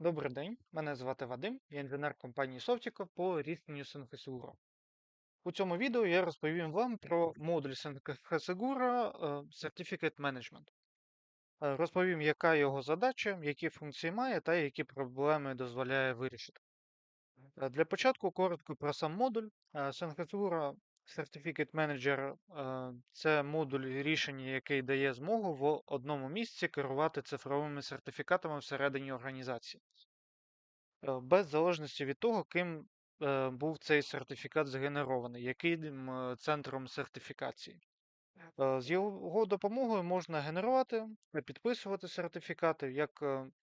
Добрий день, мене звати Вадим, я інженер компанії Softico по рішенню Сенхесегуро. У цьому відео я розповім вам про модуль Сенхесегуро Certificate Management. Е, Розповім, яка його задача, які функції має та які проблеми дозволяє вирішити. Е, Для початку коротко про сам модуль. Сенхесегуро Certificate Manager е, це модуль рішення, який дає змогу в одному місці керувати цифровими сертифікатами всередині організації. Е, без залежності від того, ким е, був цей сертифікат згенерований, яким центром сертифікації. З його допомогою можна генерувати та підписувати сертифікати, як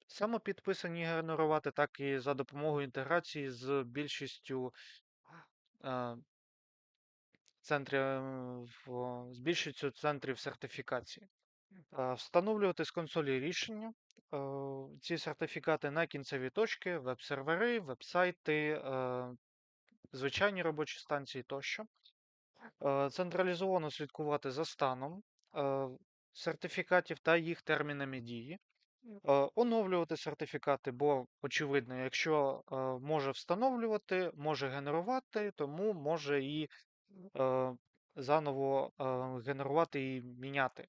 самопідписані генерувати, так і за допомогою інтеграції з більшістю е, центрів, е, в- з центрів сертифікації. Е, Встановлювати з консолі рішення е, ці сертифікати на кінцеві точки, веб-сервери, веб-сайти, е, звичайні робочі станції тощо. Централізовано слідкувати за станом сертифікатів та їх термінами дії. Оновлювати сертифікати, бо, очевидно, якщо може встановлювати, може генерувати, тому може і е, заново е, генерувати і міняти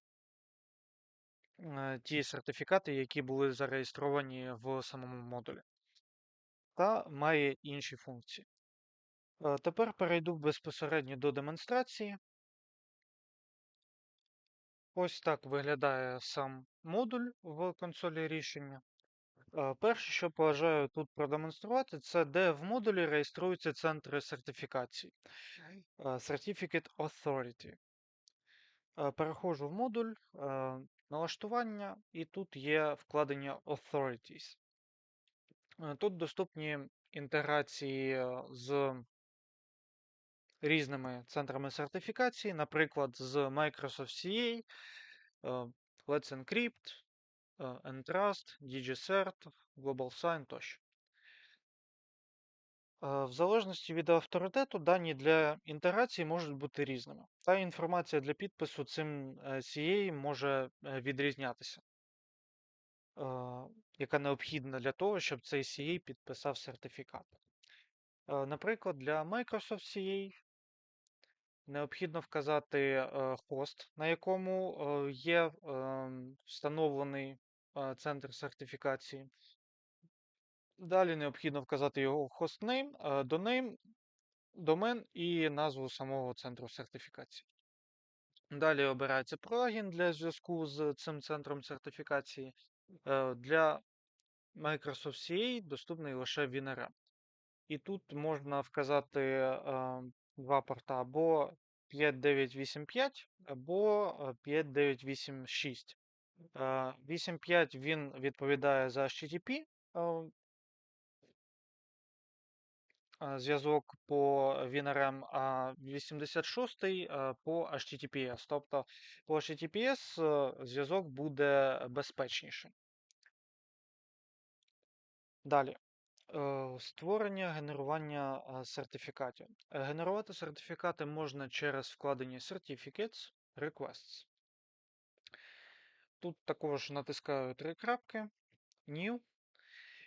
е, ті сертифікати, які були зареєстровані в самому модулі, та має інші функції. Тепер перейду безпосередньо до демонстрації. Ось так виглядає сам модуль в консолі рішення. Е, Перше, що бажаю тут продемонструвати, це де в модулі реєструються центри сертифікації. Е, Certificate Authority. Е, Переходжу в модуль, е, налаштування, і тут є вкладення Authorities. Тут доступні інтеграції з різними центрами сертифікації, наприклад, з Microsoft CA, Let's Encrypt, Entrust, DigiCert, GlobalSign тощо. Е, В залежності від авторитету дані для інтеграції можуть бути різними, та інформація для підпису цим е, CA може е, відрізнятися, е, яка необхідна для того, щоб цей CA підписав сертифікат. Е, Наприклад, для Microsoft CA необхідно вказати е, хост, на якому е, є ем, встановлений е, центр сертифікації. Далі необхідно вказати його хостнейм, е, донейм, домен і назву самого центру сертифікації. Далі обирається плагін для зв'язку з цим центром сертифікації. Е, Для Microsoft CA доступний лише WinRM. І тут можна вказати е, два порта або 5985, або е, 5986. Е, 8.5 він відповідає за HTTP е, е, зв'язок по WinRM, а 86 е, по HTTPS. Тобто по HTTPS е, зв'язок буде безпечніший. Далі. Е, Створення, генерування е, сертифікатів. Е, Генерувати сертифікати можна через вкладення Certificates, Requests. Тут також натискаю три крапки, New,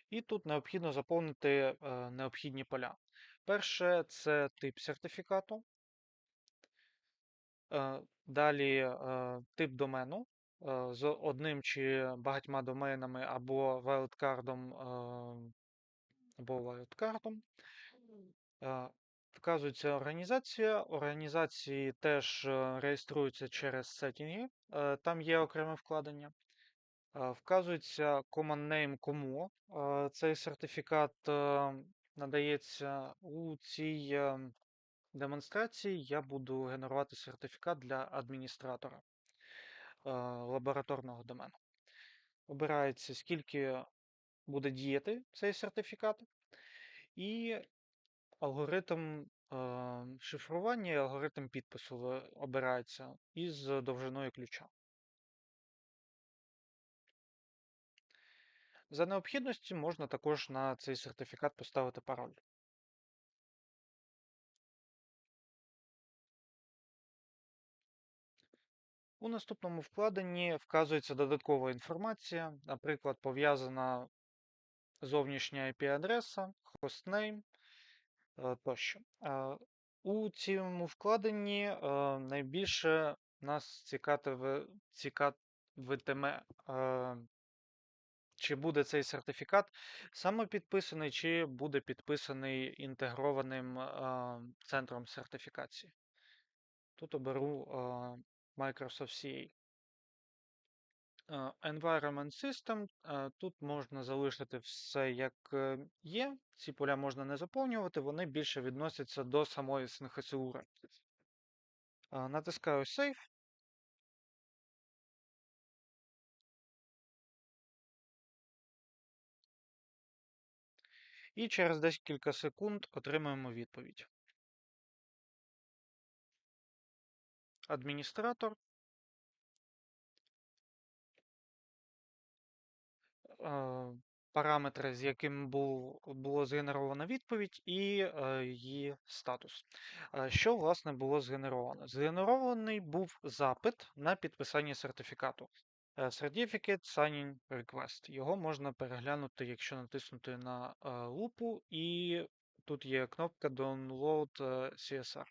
і тут необхідно заповнити е, необхідні поля. Перше це тип сертифікату. Е, Далі е, тип домену з одним чи багатьма доменами або е, або wildcard. Вказується організація. Організації теж е, реєструються через сеттінги, е, там є окреме вкладення. Е, Вказується command name кому цей сертифікат надається у цій е, демонстрації. Я буду генерувати сертифікат для адміністратора лабораторного домену. Обирається, скільки буде діяти цей сертифікат, і алгоритм е, шифрування і алгоритм підпису обирається із довжиною ключа. За необхідності можна також на цей сертифікат поставити пароль. У наступному вкладенні вказується додаткова інформація, наприклад, пов'язана зовнішня IP-адреса, хостнейм е, тощо. Е, У цьому вкладенні е, найбільше нас цікавитиме, е, чи буде цей сертифікат самопідписаний, чи буде підписаний інтегрованим е, центром сертифікації. Тут оберу е, Microsoft CA. Environment System. Тут можна залишити все як е, є. Ці поля можна не заповнювати, вони більше відносяться до самої синхесіури. Е, Натискаю Save. І через декілька секунд отримуємо відповідь. Адміністратор. Параметри, з яким був, було згенеровано відповідь, і е, її статус. Е, Що, власне, було згенеровано? Згенерований був запит на підписання сертифікату. Е, Certificate Signing Request. Його можна переглянути, якщо натиснути на лупу, і тут є кнопка Download CSR.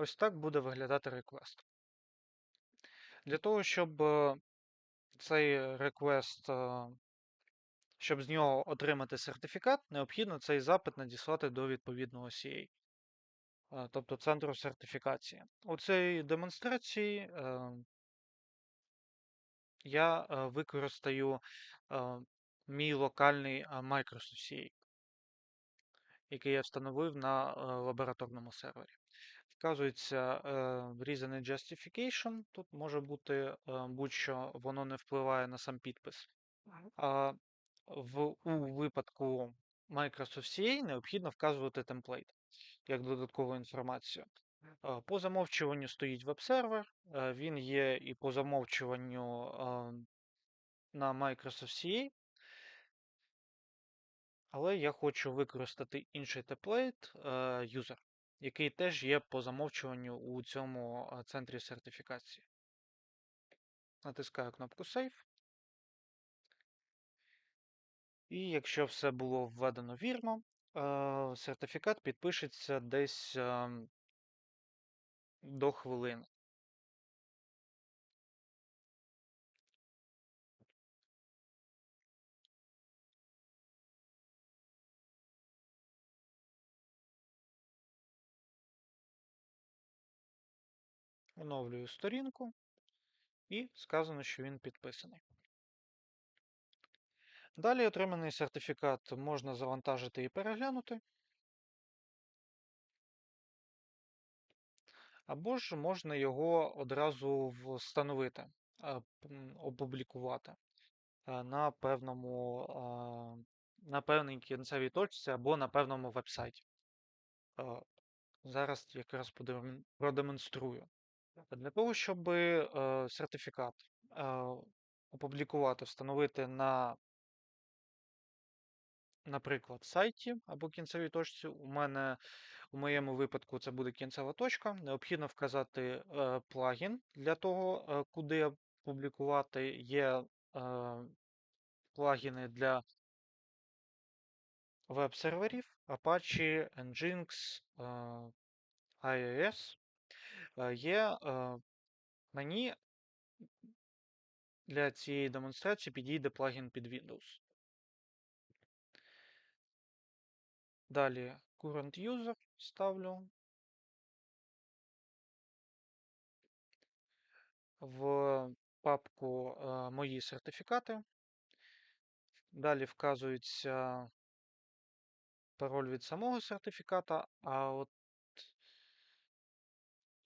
Ось так буде виглядати реквест. Для того, щоб е, цей реквест, е, щоб з нього отримати сертифікат, необхідно цей запит надіслати до відповідного CA, е, тобто центру сертифікації. У цій демонстрації е, я е, використаю е, мій локальний е, Microsoft CA, який я встановив на е, лабораторному сервері. Вказується е, Reason and Justification. Тут може бути е, будь-що воно не впливає на сам підпис. А в, у випадку Microsoft CA необхідно вказувати темплейт як додаткову інформацію. Е, По замовчуванню стоїть веб-сервер, він є і по замовчуванню на Microsoft CA, але я хочу використати інший темплейт user, який теж є по замовчуванню у цьому центрі сертифікації. Натискаю кнопку Save. І якщо все було введено вірно, сертифікат підпишеться десь е, до хвилини. Оновлюю сторінку і сказано, що він підписаний. Далі отриманий сертифікат можна завантажити і переглянути. Або ж можна його одразу встановити, опублікувати е, на певному, на певній кінцевій точці або на певному веб-сайті. Е, Зараз якраз продемонструю. Для того, щоб е, сертифікат е, опублікувати, встановити на, наприклад, сайті або кінцевій точці, у мене у моєму випадку це буде кінцева точка. Необхідно вказати е, плагін для того, куди публікувати. Є плагіни для веб-серверів, Apache, Nginx, IIS. Є е, мені для цієї демонстрації підійде плагін під Windows. Далі Current User ставлю. В папку е, Мої сертифікати. Далі вказується пароль від самого сертифіката, а от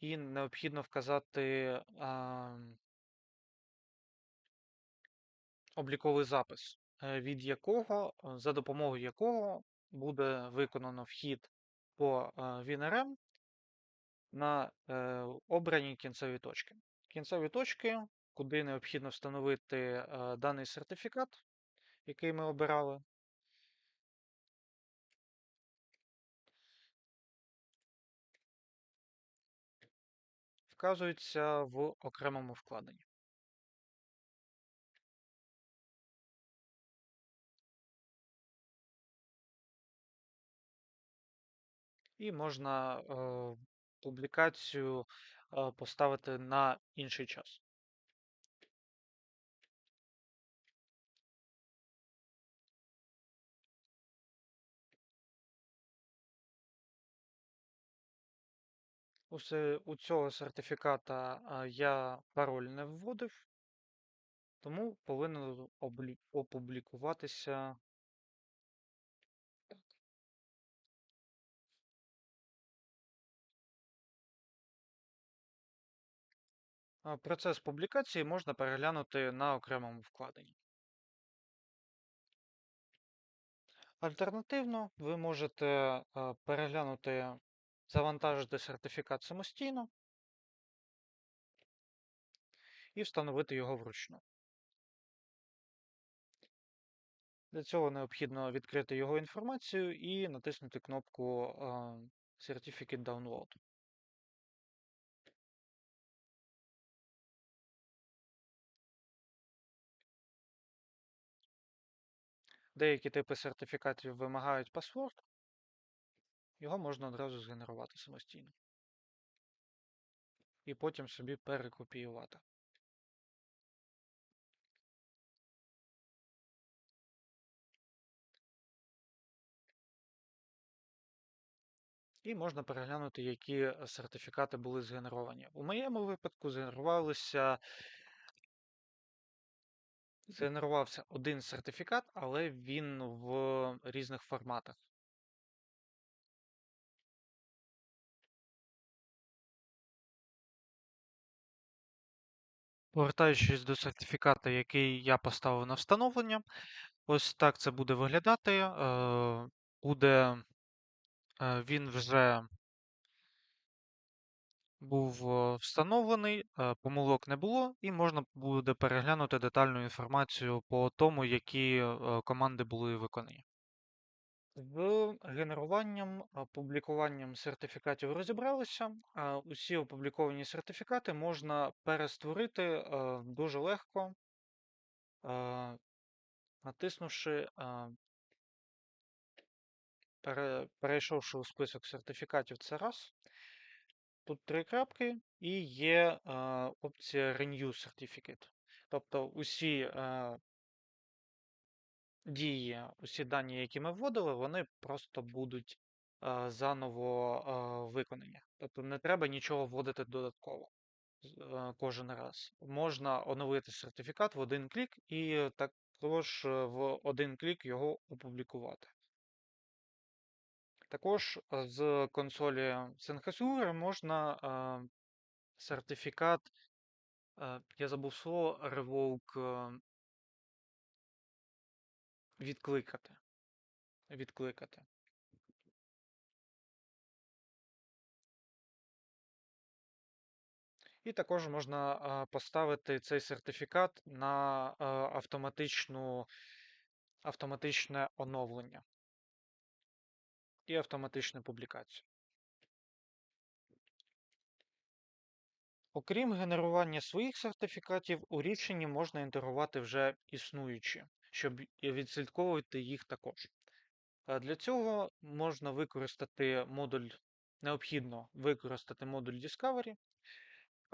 і необхідно вказати а, обліковий запис, е, від якого, е, за допомогою якого буде виконано вхід по WinRM на е, обрані кінцеві точки. Кінцеві точки, куди необхідно встановити даний сертифікат, який ми обирали. Вказується в окремому вкладенні. І можна е, публікацію е, поставити на інший час. У цього сертифіката я пароль не вводив, тому повинен опублікуватися. Процес публікації можна переглянути на окремому вкладенні. Альтернативно, ви можете переглянути, завантажити сертифікат самостійно і встановити його вручну. Для цього необхідно відкрити його інформацію і натиснути кнопку Certificate Download. Деякі типи сертифікатів вимагають пасворд, його можна одразу згенерувати самостійно. І потім собі перекопіювати. І можна переглянути, які е, сертифікати були згенеровані. У моєму випадку згенерувалися, згенерувався один сертифікат, але він в різних форматах. Повертаючись до сертифіката, який я поставив на встановлення, ось так це буде виглядати. Е, Буде е, він вже був е, встановлений, помилок не було, і можна буде переглянути детальну інформацію по тому, які команди були виконані. З генеруванням, а, публікуванням сертифікатів розібралися. Усі опубліковані сертифікати можна перестворити дуже легко, натиснувши, перейшовши у список сертифікатів, це раз. Тут три крапки, і є опція Renew Certificate. Тобто усі дії, усі дані, які ми вводили, вони просто будуть е, заново е, виконані. Тобто не треба нічого вводити додатково е, кожен раз. Можна оновити сертифікат в один клік і також е, в один клік його опублікувати. Також з консолі Synhasure можна е, сертифікат, е, я забув слово, revoke відкликати. Відкликати. І також можна поставити цей сертифікат на автоматичну, автоматичне оновлення і автоматичну публікацію. Окрім генерування своїх сертифікатів, у рішенні можна інтегрувати вже існуючі, щоб відслідковувати їх також. Е, Для цього можна використати модуль, необхідно використати модуль Discovery,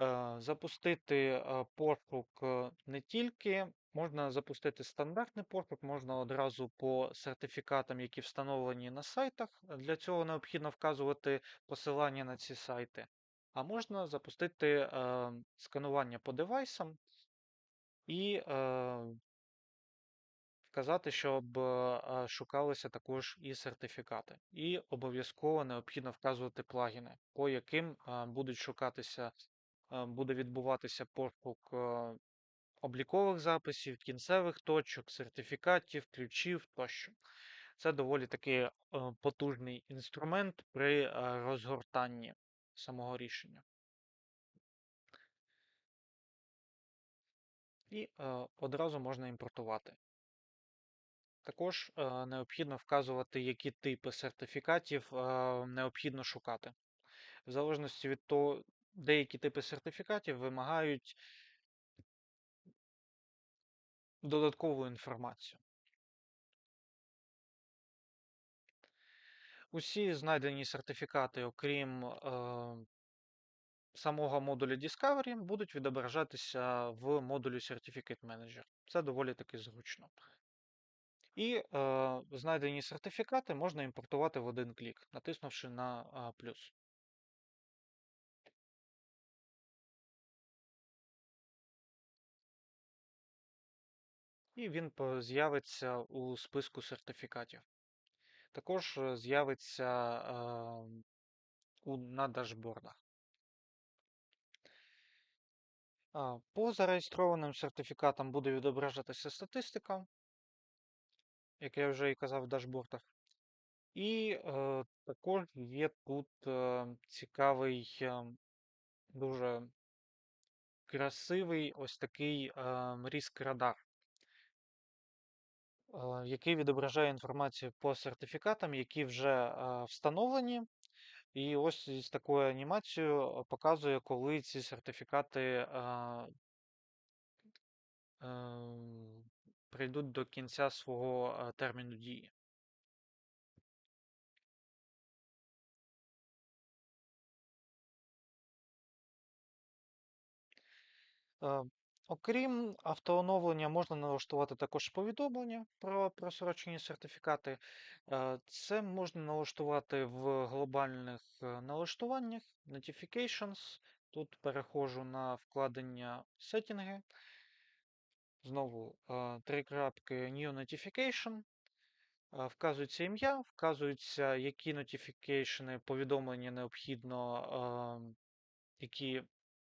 е, запустити е, пошук не тільки, можна запустити стандартний пошук, можна одразу по сертифікатам, які встановлені на сайтах. Для цього необхідно вказувати посилання на ці сайти. А можна запустити сканування по девайсам і вказати, щоб шукалися також і сертифікати. І обов'язково необхідно вказувати плагіни, по яким будуть шукатися, буде відбуватися пошук облікових записів, кінцевих точок, сертифікатів, ключів тощо. Це доволі таки е, потужний інструмент при розгортанні самого рішення. І е, одразу можна імпортувати. Також е, необхідно вказувати, які типи сертифікатів е, необхідно шукати. В залежності від того, деякі типи сертифікатів вимагають додаткову інформацію. Усі знайдені сертифікати, окрім е, самого модуля Discovery, будуть відображатися в модулі Certificate Manager. Це доволі таки зручно. І е, знайдені сертифікати можна імпортувати в один клік, натиснувши на е, плюс. І він з'явиться у списку сертифікатів. Також е, з'явиться е, на дашбордах. По зареєстрованим сертифікатам буде відображатися статистика, як я вже і казав в дашбордах. І е, також є тут е, цікавий, е, дуже красивий ось такий е, ріск радар, е, який відображає інформацію по сертифікатам, які вже е, встановлені. І ось з такою анімацією е, показує, коли ці сертифікати е, Ем, прийдуть до кінця свого е, терміну дії. Е, Окрім автооновлення, можна налаштувати також повідомлення про просрочені сертифікати. Е, Це можна налаштувати в глобальних налаштуваннях, Notifications. Тут переходжу на вкладення сеттінги. Знову три крапки New Notification. Вказується ім'я, вказується, які notification повідомлення необхідно, які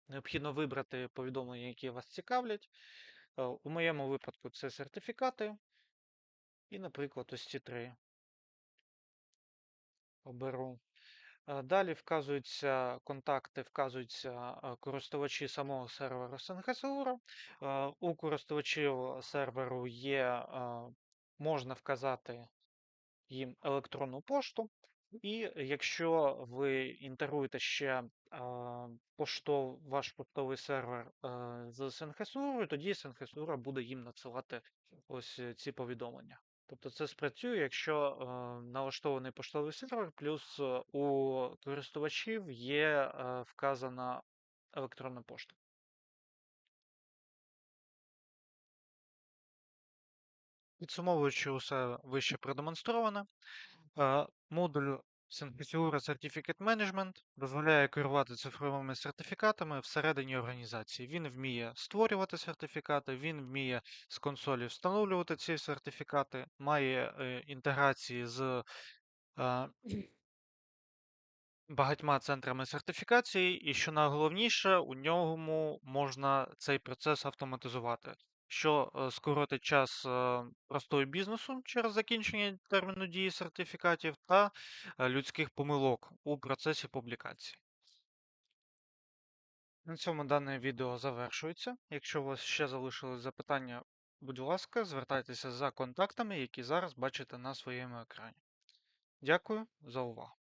необхідно вибрати повідомлення, які вас цікавлять. У моєму випадку це сертифікати. І, наприклад, ось ці три оберу. Е, Далі вказуються контакти, вказуються е, користувачі самого сервера SNGSUR. У користувачів серверу є, е, можна вказати їм електронну пошту. І якщо ви інтегруєте ще поштов, ваш поштовий сервер з Сенхесурою, тоді Сенхесура буде їм надсилати ось ці повідомлення. Тобто це спрацює, якщо налаштований поштовий сервер, плюс у користувачів є вказана електронна пошта. Підсумовуючи усе вище продемонстроване, е, модуль Synthesura Certificate Management дозволяє керувати цифровими сертифікатами всередині організації. Він вміє створювати сертифікати, він вміє з консолі встановлювати ці сертифікати, має е, інтеграції з е, багатьма центрами сертифікації, і що найголовніше, у ньому можна цей процес автоматизувати, що е, скоротить час е, простою бізнесу через закінчення терміну дії сертифікатів та е, людських помилок у процесі публікації. На цьому дане відео завершується. Якщо у вас ще залишились запитання, будь ласка, звертайтеся за контактами, які зараз бачите на своєму екрані. Дякую за увагу.